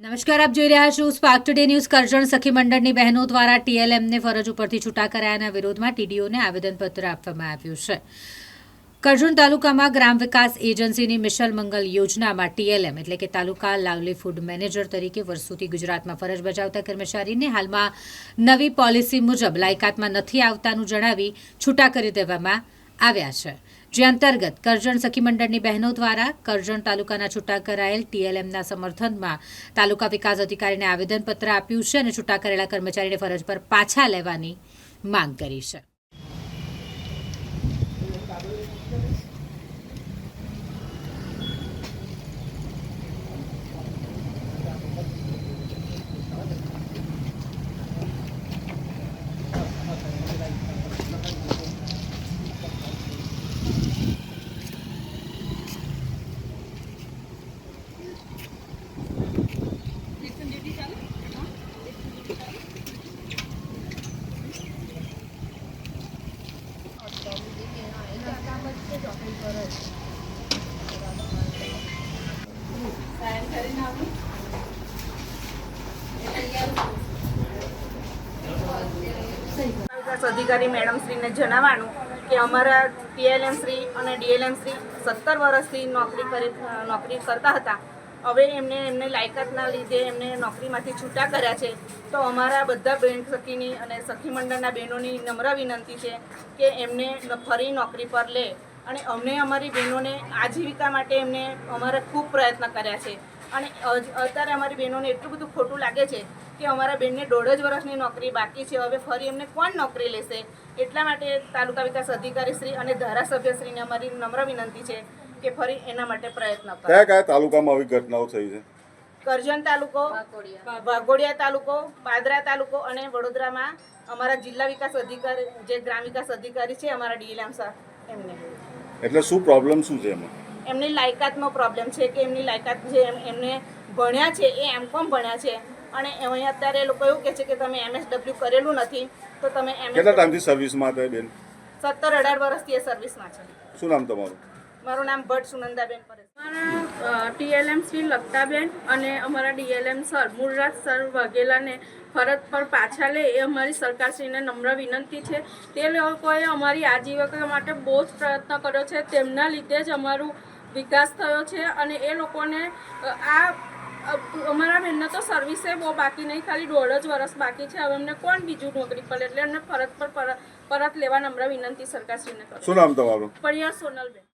નમસ્કાર, આપ જોઈ રહ્યા છો સ્પાર્ક ટુડે ન્યૂઝ કરજણ સખી મંડળની બહેનો દ્વારા ટીએલએમને ફરજ ઉપરથી છૂટા કરાયાના વિરોધમાં ટીડીઓને આવેદનપત્ર આપવામાં આવ્યું છે. કરજણ તાલુકામાં ગ્રામ વિકાસ એજન્સીની મિશલ મંગલ યોજનામાં ટીએલએમ એટલે કે તાલુકા લાવલી ફૂડ મેનેજર તરીકે વર્ષોથી ગુજરાતમાં ફરજ બજાવતા કર્મચારીને હાલમાં નવી પોલિસી મુજબ લાયકાતમાં નથી આવતાનું જણાવી છૂટા કરી દેવામાં આવ્યા છે. જે અંતર્ગત કરજણ સખી મંડળની બહેનો દ્વારા કરજણ તાલુકાના છૂટા કરાયેલ ટીએલએમના સમર્થનમાં તાલુકા વિકાસ અધિકારીને આવેદનપત્ર આપ્યું છે અને છૂટા કરેલા કર્મચારીને ફરજ પર પાછા લેવાની માંગ કરી છે. વિકાસ અધિકારી મેડમ શ્રીને જણાવવાનું કે અમારા ટીએલએમ શ્રી અને ડીએલએમ શ્રી સત્તર વર્ષથી નોકરી કરી, નોકરી કરતા હતા. હવે એમને એમને લાયકાતના લીધે એમને નોકરીમાંથી છૂટા કર્યા છે. તો અમારા બધા બેન સખીની અને સખી મંડળના બહેનોની નમ્ર વિનંતી છે કે એમને ફરી નોકરી પર લે. અને અમને અમારી બહેનોને આજીવિકા માટે એમને અમારા ખૂબ પ્રયત્ન કર્યા છે. અને અત્યારે અમારી બહેનોને એટલું બધું ખોટું લાગે છે કે અમારા બેનને દોઢ જ વર્ષની નોકરી બાકી છે હવે ફરી એમને કોણ નોકરી લેશે? એટલા માટે તાલુકા વિકાસ અધિકારી શ્રી અને ધારાસભ્યશ્રીને અમારી નમ્ર વિનંતી છે કે ફરી એના માટે પ્રયત્ન કરે. કયા કયા તાલુકામાં આવી ઘટનાઓ થઈ છે? કરજણ તાલુકો વાઘોડિયા. તાલુકો પાદરા તાલુકો અને વડોદરામાં અમારા જિલ્લા વિકાસ અધિકારી જે ગ્રામ વિકાસ અધિકારી છે અમારા ડીએલએમ સર એમને. એટલે શું પ્રોબ્લેમ શું છે એમાં? એમની લાયકાતનો પ્રોબ્લેમ છે કે એમની લાયકાત જે એમ- એમને ભણ્યા છે એ એમ કોમ ભણ્યા છે? અને અહીં અત્યારે એ લોકો એવું કહે છે કે તમે એમએસડબલ્યુ કરેલું નથી તો તમે કેટલા એમએસ ટાઈમથી સર્વિસમાં હતા એ બેન? સત્તર અઢાર વર્ષથી એ સર્વિસમાં છે. શું નામ તમારું? મારું નામ ભટ્ટ સુનંદાબેન પરેશ. મારા ટીએલએમ શ્રી લગતાબેન અને અમારા ડીએલએમ સર મૂળરાજ સર વાઘેલાને ફરજ પર પાછા લે એ અમારી સરકારશ્રીને નમ્ર વિનંતી છે. તે લોકોએ અમારી આજીવિકા માટે બહુ જ પ્રયત્ન કર્યો છે. તેમના લીધે જ અમારું વિકાસ થયો છે અને એ લોકોને આ અમારા બહેનને તો સર્વિસે બહુ બાકી નહીં ખાલી દોઢ જ વર્ષ બાકી છે. હવે એમને કોણ બીજું નોકરી પડે એટલે એમને ફરજ પર પરત પરત લેવા નમ્ર વિનંતી સરકારશ્રીને કરો. શું નામ તમારું? પરિયા સોનલબેન.